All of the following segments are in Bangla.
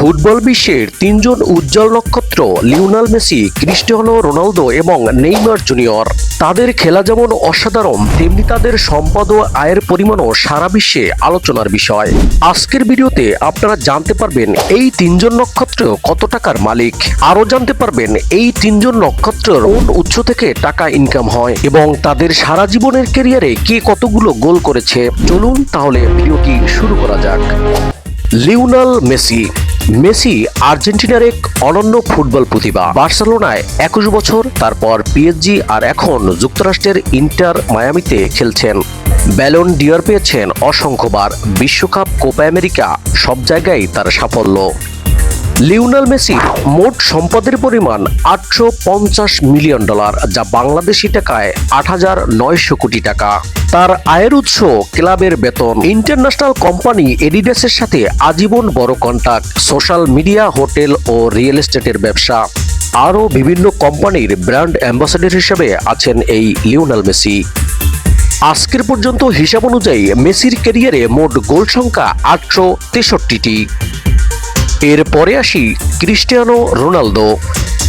ফুটবল বিশ্বের তিনজন উজ্জ্বল নক্ষত্র, লিওনাল মেসি, ক্রিস্টিয়ানো রোনালদো এবং নেইমার জুনিয়র। তাদের খেলা যেমন অসাধারণ, তেমনি তাদের সম্পদ ও আয়ের পরিমাণও সারা বিশ্বে আলোচনার বিষয়। আজকের ভিডিওতে আপনারা জানতে পারবেন এই তিনজন নক্ষত্র কত টাকার মালিক। আরও জানতে পারবেন এই তিনজন নক্ষত্রের কোন উৎস থেকে টাকা ইনকাম হয় এবং তাদের সারা জীবনের ক্যারিয়ারে কে কতগুলো গোল করেছে। চলুন তাহলে ভিডিওটি শুরু করা যাক। লিওনাল মেসি মেসি আর্জেন্টিনার এক অনন্য ফুটবল প্রতিভা। বার্সেলোনায় একুশ বছর, তারপর পিএসজি আর এখন যুক্তরাষ্ট্রের ইন্টার মায়ামিতে খেলছেন। ব্যালন ডিয়ার পেয়েছেন অসংখ্যবার। বিশ্বকাপ, কোপা আমেরিকা, সব জায়গায় তার সাফল্য। লিওনাল মেসির মোট সম্পদের পরিমাণ আটশো পঞ্চাশ মিলিয়ন ডলার, যা বাংলাদেশি টাকায় আট হাজার নয়শো কোটি টাকা। তার আয়ের উৎস ক্লাবের বেতন। ইন্টারন্যাশনাল কোম্পানি এডিডাসের সাথে আজীবন বড় কন্ট্যাক্ট সোশ্যাল মিডিয়া, হোটেল ও রিয়েল এস্টেটের ব্যবসা। আরও বিভিন্ন কোম্পানির ব্র্যান্ড অ্যাম্বাসেডর হিসেবে আছেন এই লিওনাল মেসি। আজকের পর্যন্ত হিসাব অনুযায়ী, মেসির ক্যারিয়ারে মোট গোল সংখ্যা আটশো তেষট্টিটি। এরপরে আসি ক্রিস্টিয়ানো রোনালদো।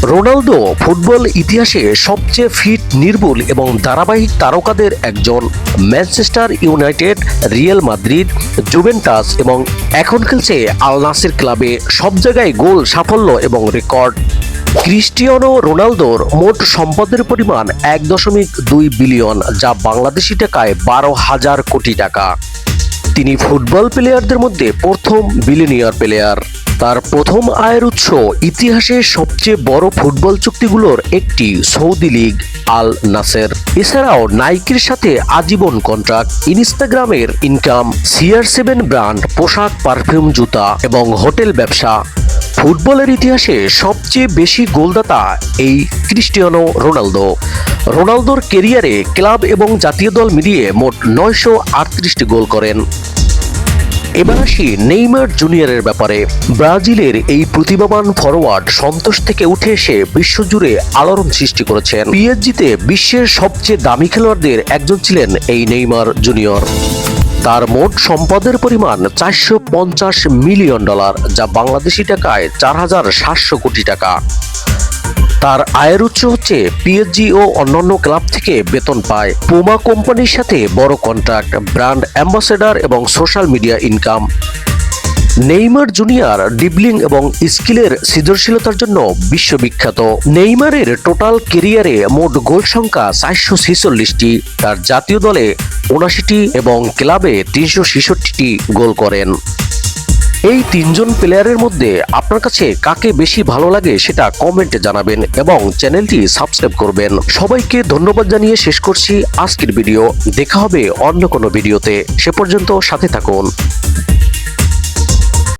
রোনালদো ফুটবল ইতিহাসে সবচেয়ে ফিট, নির্ভুল এবং ধারাবাহিক তারকাদের একজন। Manchester United, Real Madrid, Juventus এবং এখন খেলছে আল নাসির ক্লাবে সব জায়গায় গোল, সাফল্য এবং রেকর্ড। ক্রিস্টিয়ানো রোনালদোর মোট সম্পদের পরিমাণ এক দশমিক দুই বিলিয়ন, যা বাংলাদেশি টাকায় বারো হাজার কোটি টাকা। তিনি ফুটবল প্লেয়ারদের মধ্যে প্রথম বিলিনিয়ার প্লেয়ার। তার প্রথম আয়ের উৎস ইতিহাসে সবচেয়ে বড় ফুটবল চুক্তিগুলোর একটি সৌদি লীগ আল নাসের। এছাড়াও নাইকের সাথে আজীবন কন্ট্রাক্ট ইনস্টাগ্রামের ইনকাম সিআর সেভেন ব্র্যান্ড পোশাক পারফিউম জুতা এবং হোটেল ব্যবসা। ফুটবলের ইতিহাসে সবচেয়ে বেশি গোলদাতা এই ক্রিস্টিয়ানো রোনালদো। রোনালদোর কেরিয়ারে ক্লাব এবং জাতীয় দল মিলিয়ে মোট নয়শো গোল করেন। এবার আসি নেইমার জুনিয়রের ব্যাপারে। ব্রাজিলের এই প্রতিভাবান ফরওয়ার্ড সন্তোষ থেকে উঠে এসে বিশ্বজুড়ে আলোড়ন সৃষ্টি করেছেন। পিএসজিতে বিশ্বের সবচেয়ে দামি খেলোয়াড়দের একজন ছিলেন এই নেইমার জুনিয়র। তার মোট সম্পদের পরিমাণ চারশো পঞ্চাশ মিলিয়ন ডলার, যা বাংলাদেশি টাকায় চার হাজার সাতশো কোটি টাকা। তার আয়ের উৎস হচ্ছে পিএসজি ও অন্যান্য ক্লাব থেকে বেতন পায়। পুমা কোম্পানির সাথে বড় কন্ট্রাক্ট ব্র্যান্ড অ্যাম্বাসেডর এবং social media income Neymar junior dribbling এবং স্কিলের সৃজনশীলতার জন্য বিশ্ববিখ্যাত। নেইমারের টোটাল কেরিয়ারে মোট গোল সংখ্যা চারশো ছেচল্লিশটি। তার জাতীয় দলে উনাশিটি এবং ক্লাবে তিনশো ছেষট্টিটি গোল করেন। এই তিনজন প্লেয়ারের মধ্যে আপনার কাছে কাকে বেশি ভালো লাগে সেটা কমেন্টে জানাবেন এবং চ্যানেলটি সাবস্ক্রাইব করবেন। সবাইকে ধন্যবাদ জানিয়ে শেষ করছি আজকের ভিডিও দেখা হবে অন্য কোনো ভিডিওতে সে পর্যন্ত সাথে থাকুন।